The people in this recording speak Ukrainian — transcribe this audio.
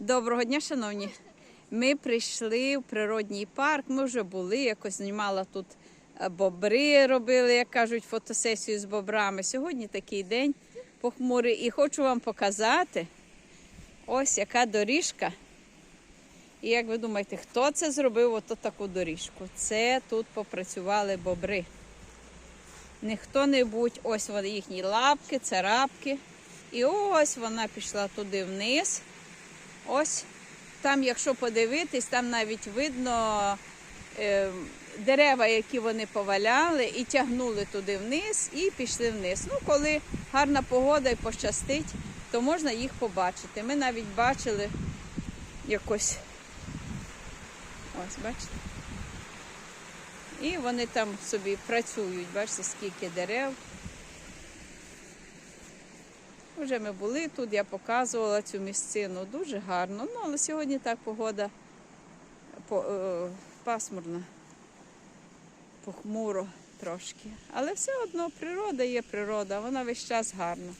Доброго дня, шановні. Ми прийшли в природній парк. Ми вже були, якось знімала тут е, бобри, робили, як кажуть, фотосесію з бобрами. Сьогодні такий день похмурий. І хочу вам показати ось яка доріжка. І як ви думаєте, хто це зробив ото таку доріжку? Це тут попрацювали бобри. Не хто-небудь, ось вони їхні лапки, царапки. І ось вона пішла туди вниз. Ось там, якщо подивитись, там навіть видно е, дерева, які вони поваляли, і тягнули туди вниз, і пішли вниз. Ну, коли гарна погода і пощастить, то можна їх побачити. Ми навіть бачили якось. Ось, бачите? І вони там собі працюють, бачите, скільки дерев. Вже ми були тут, я показувала цю місцину. Дуже гарно. Ну, але сьогодні так погода е, пасмурна, похмуро трошки. Але все одно природа є природа, вона весь час гарна.